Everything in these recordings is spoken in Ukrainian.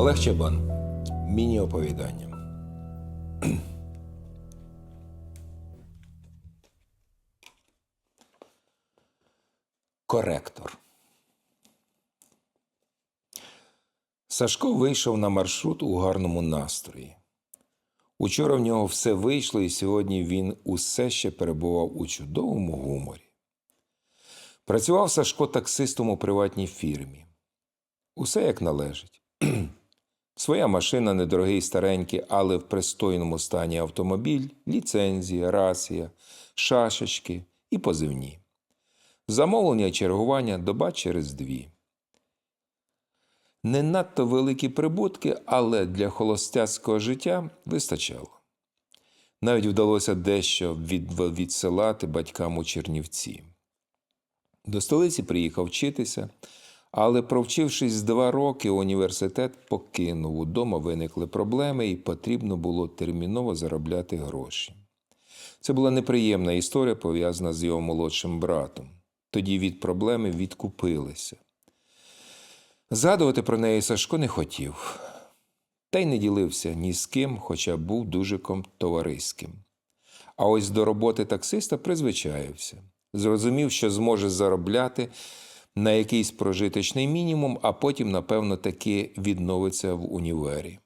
Олег Чабан. Міні-оповідання. Коректор. Сашко вийшов на маршрут у гарному настрої. Учора в нього все вийшло, і сьогодні він усе ще перебував у чудовому гуморі. Працював Сашко таксистом у приватній фірмі. Усе як належить. Своя машина недорогий старенький, але в пристойному стані автомобіль, ліцензія, рація, шашечки і позивні. Замовлення і чергування доба через дві. Не надто великі прибутки, але для холостяцького життя вистачало. Навіть вдалося дещо від, відсилати батькам у Чернівці. До столиці приїхав вчитися, але, провчившись два роки, університет покинув. Удома виникли проблеми, і потрібно було терміново заробляти гроші. Це була неприємна історія, пов'язана з його молодшим братом. Тоді від проблеми відкупилися. Згадувати про неї Сашко не хотів, та й не ділився ні з ким, хоча був дужиком товариським. А ось до роботи таксиста призвичаївся. Зрозумів, що зможе заробляти на якийсь прожиточний мінімум, а потім, напевно, таки відновиться в універі.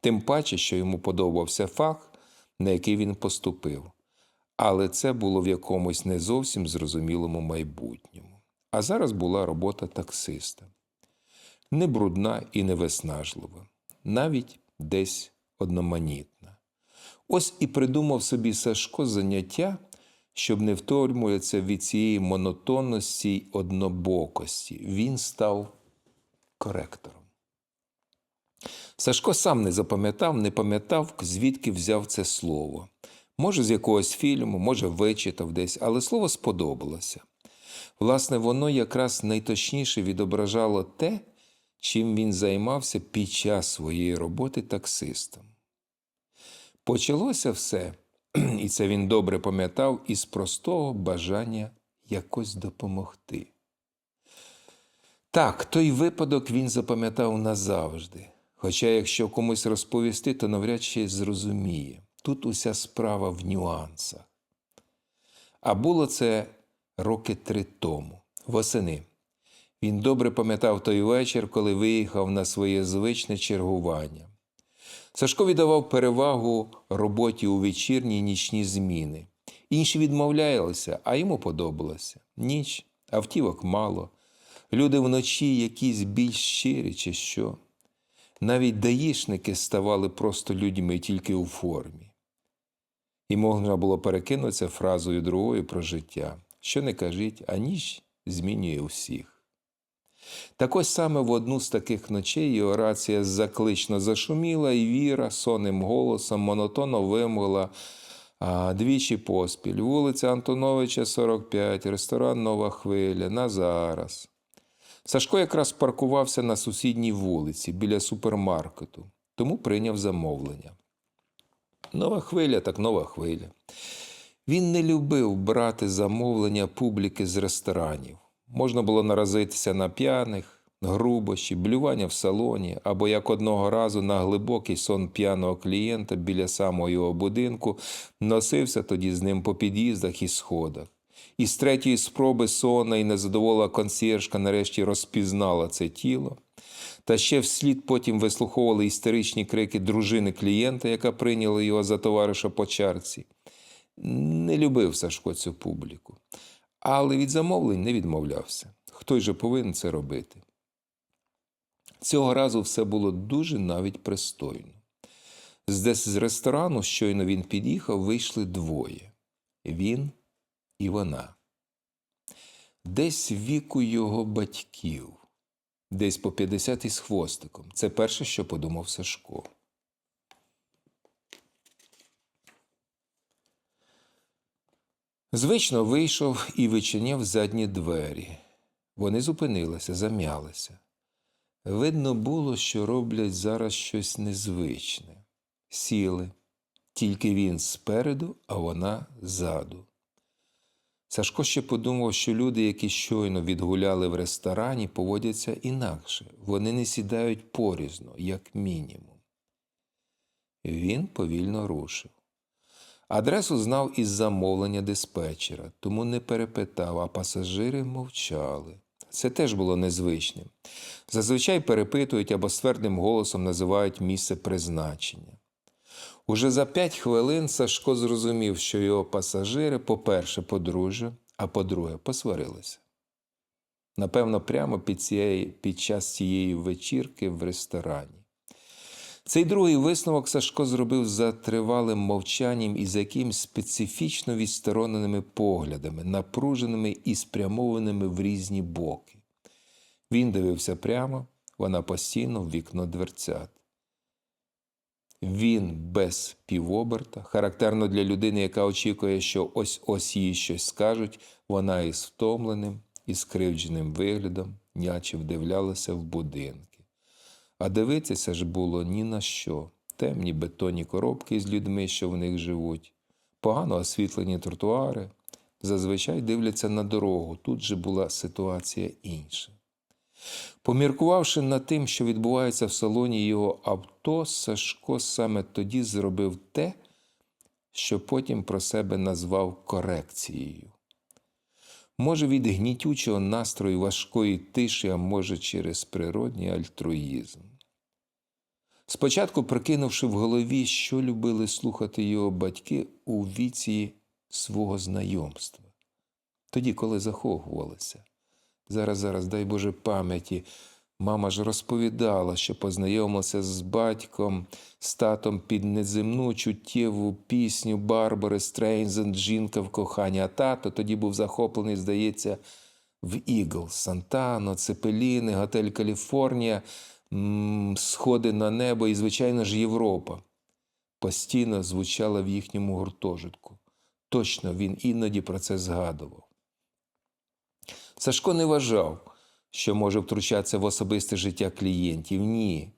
Тим паче, що йому подобався фах, на який він поступив. Але це було в якомусь не зовсім зрозумілому майбутньому. А зараз була робота таксиста. Не брудна і не виснажлива, навіть десь одноманітна. Ось і придумав собі Сашко заняття, щоб не втомлюватися від цієї монотонності й однобокості. Він став коректором. Сашко сам не запам'ятав, не пам'ятав, звідки взяв це слово. Може, з якогось фільму, може, вичитав десь, але слово сподобалося. Власне, воно якраз найточніше відображало те, чим він займався під час своєї роботи таксистом. Почалося все, і це він добре пам'ятав, із простого бажання якось допомогти. Так, той випадок він запам'ятав назавжди. Хоча, якщо комусь розповісти, то навряд чи зрозуміє. Тут уся справа в нюансах. А було це роки три тому, восени. Він добре пам'ятав той вечір, коли виїхав на своє звичне чергування. Сашко віддавав перевагу роботі у вечірні нічні зміни. Інші відмовлялися, а йому подобалося. Ніч, автівок мало. Люди вночі якісь більш щирі, чи що. Навіть даїшники ставали просто людьми тільки у формі. І можна було перекинутися фразою другою про життя. Що не кажіть, а ніч змінює усіх. Так ось саме в одну з таких ночей його рація заклично зашуміла, і Віра сонним голосом монотонно вимовила двічі поспіль. Вулиця Антоновича, 45, ресторан Нова хвиля, на зараз. Сашко якраз паркувався на сусідній вулиці біля супермаркету, тому прийняв замовлення. Нова хвиля, так нова хвиля. Він не любив брати замовлення публіки з ресторанів. Можна було наразитися на п'яних, грубощі, блювання в салоні або як одного разу на глибокий сон п'яного клієнта біля самого його будинку носився тоді з ним по під'їздах і сходах. І з третьої спроби сона і незадоволена консьєржка нарешті розпізнала це тіло. Та ще вслід потім вислуховували істеричні крики дружини клієнта, яка прийняла його за товариша по чарці. Не любив Сашко цю публіку, але від замовлень не відмовлявся. Хто же повинен це робити? Цього разу все було дуже навіть пристойно. Десь з ресторану, щойно він під'їхав, вийшли двоє він і вона. Десь віку його батьків, десь по 50 із хвостиком. Це перше, що подумав Сашко. Звично вийшов і вичиняв задні двері. Вони зупинилися, зам'ялися. Видно було, що роблять зараз щось незвичне. Сіли, тільки він спереду, а вона ззаду. Сашко ще подумав, що люди, які щойно відгуляли в ресторані, поводяться інакше. Вони не сідають порізно, як мінімум. Він повільно рушив. Адресу знав із замовлення диспетчера, тому не перепитав, а пасажири мовчали. Це теж було незвичним. Зазвичай перепитують або ствердним голосом називають місце призначення. Уже за п'ять хвилин Сашко зрозумів, що його пасажири, по-перше, подружжя, а по-друге, посварилися. Напевно, прямо під, цієї, під час цієї вечірки в ресторані. Цей другий висновок Сашко зробив за тривалим мовчанням і за якимсь специфічно відстороненими поглядами, напруженими і спрямованими в різні боки. Він дивився прямо, вона постійно в вікно дверцят. Він без півоберта, характерно для людини, яка очікує, що ось ось їй щось скажуть, вона із втомленим і скривдженим виглядом, няче вдивлялася в будинки. А дивитися ж було ні на що. Темні бетонні коробки з людьми, що в них живуть, погано освітлені тротуари. Зазвичай дивляться на дорогу. Тут же була ситуація інша. Поміркувавши над тим, що відбувається в салоні його авто, Сашко саме тоді зробив те, що потім про себе назвав корекцією. Може, від гнітючого настрою важкої тиші, а може, через природній альтруїзм. Спочатку, прикинувши в голові, що любили слухати його батьки у віці свого знайомства, тоді, коли заховувалися. Зараз, зараз, дай Боже пам'яті. Мама ж розповідала, що познайомилася з батьком, з татом під неземну чуттєву пісню Барбари Стрейнзен Жінка в коханні. А тато тоді був захоплений, здається, в Ігл, Сантано, Цепеліни, Готель Каліфорнія, Сходи на небо і, звичайно ж, Європа. Постійно звучала в їхньому гуртожитку. Точно він іноді про це згадував. Сашко не вважав, що може втручатися в особисте життя клієнтів. Ні.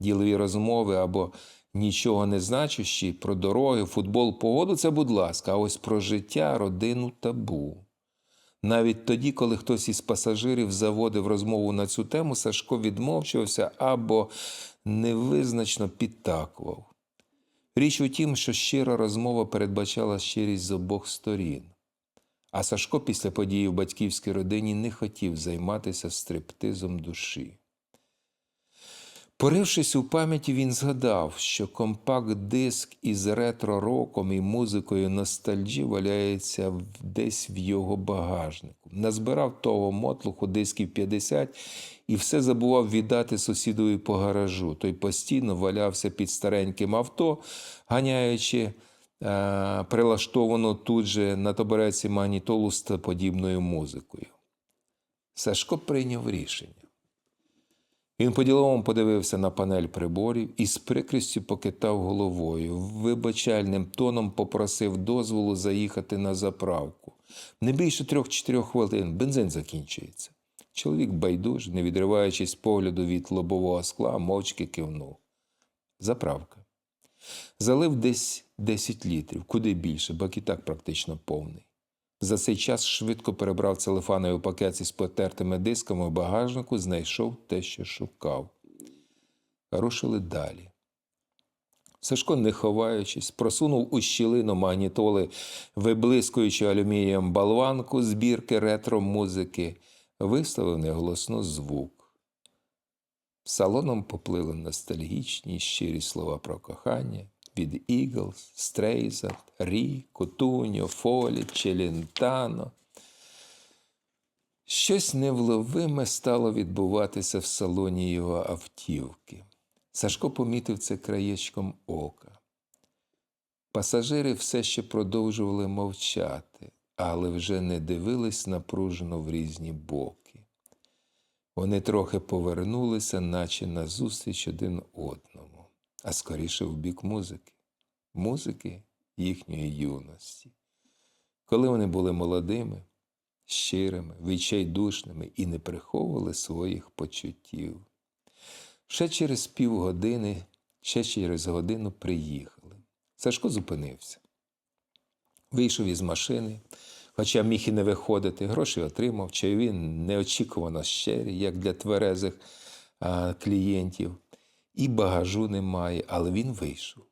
Ділові розмови або нічого не значущі про дороги, футбол, погоду це, будь ласка, а ось про життя, родину табу. Навіть тоді, коли хтось із пасажирів заводив розмову на цю тему, Сашко відмовчувався або невизначно підтакував. Річ у тім, що щира розмова передбачала щирість з обох сторін. А Сашко після події в батьківській родині не хотів займатися стриптизом душі. Порившись у пам'яті, він згадав, що компакт-диск із ретро-роком і музикою ностальджі валяється десь в його багажнику. Назбирав того мотлуху дисків 50 і все забував віддати сусідові по гаражу. Той постійно валявся під стареньким авто, ганяючи е, прилаштовану тут же на табуреці магнітолу з подібною музикою. Сашко прийняв рішення. Він по-діловому подивився на панель приборів і з прикрістю покитав головою. Вибачальним тоном попросив дозволу заїхати на заправку. Не більше трьох-чотирьох хвилин бензин закінчується. Чоловік байдуж, не відриваючись погляду від лобового скла, мовчки кивнув. Заправка. Залив десь 10 літрів, куди більше, бак і так практично повний. За цей час швидко перебрав целефановий пакет із потертими дисками в багажнику, знайшов те, що шукав. Рушили далі. Сашко, не ховаючись, просунув у щілину магнітоли, виблискуючи алюмінієм болванку збірки ретро-музики, виставив неголосно звук. Салоном поплили ностальгічні щирі слова про кохання від Іглс, Стрейзанд, Рі, Кутуньо, Фолі, Челентано. Щось невловиме стало відбуватися в салоні його автівки. Сашко помітив це краєчком ока. Пасажири все ще продовжували мовчати, але вже не дивились напружено в різні боки. Вони трохи повернулися, наче назустріч один одному, а скоріше в бік музики, музики їхньої юності. Коли вони були молодими, щирими, відчайдушними і не приховували своїх почуттів. Ще через півгодини, ще через годину приїхали. Сашко зупинився. Вийшов із машини, хоча міг і не виходити, гроші отримав, чайові неочікувано щирі, як для тверезих а, клієнтів. І багажу немає, але він вийшов.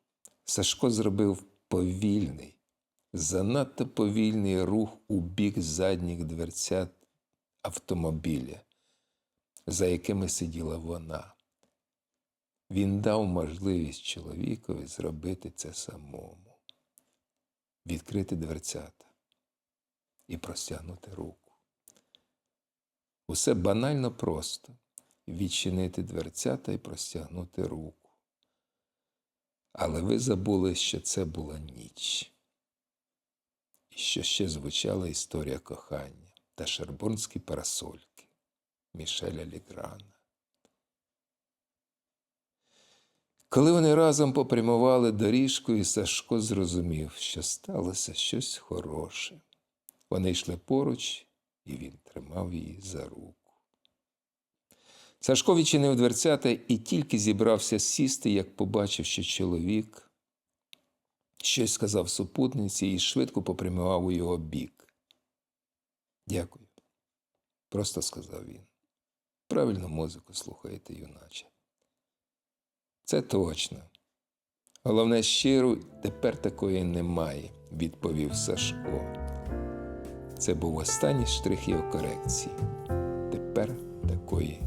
Сашко зробив повільний, занадто повільний рух у бік задніх дверцят автомобіля, за якими сиділа вона. Він дав можливість чоловікові зробити це самому, відкрити дверцята і простягнути руку. Усе банально просто відчинити дверцята і простягнути руку. Але ви забули, що це була ніч, і що ще звучала історія кохання та шербурнські парасольки Мішеля Ліграна. Коли вони разом попрямували доріжкою, Сашко зрозумів, що сталося щось хороше. Вони йшли поруч, і він тримав її за руку. Сашко відчинив дверцята і тільки зібрався сісти, як побачив, що чоловік щось сказав супутниці і швидко попрямував у його бік. Дякую. Просто сказав він. Правильну музику слухаєте, юначе. Це точно. Головне, щиру тепер такої немає, відповів Сашко. Це був останній штрих його корекції. Тепер такої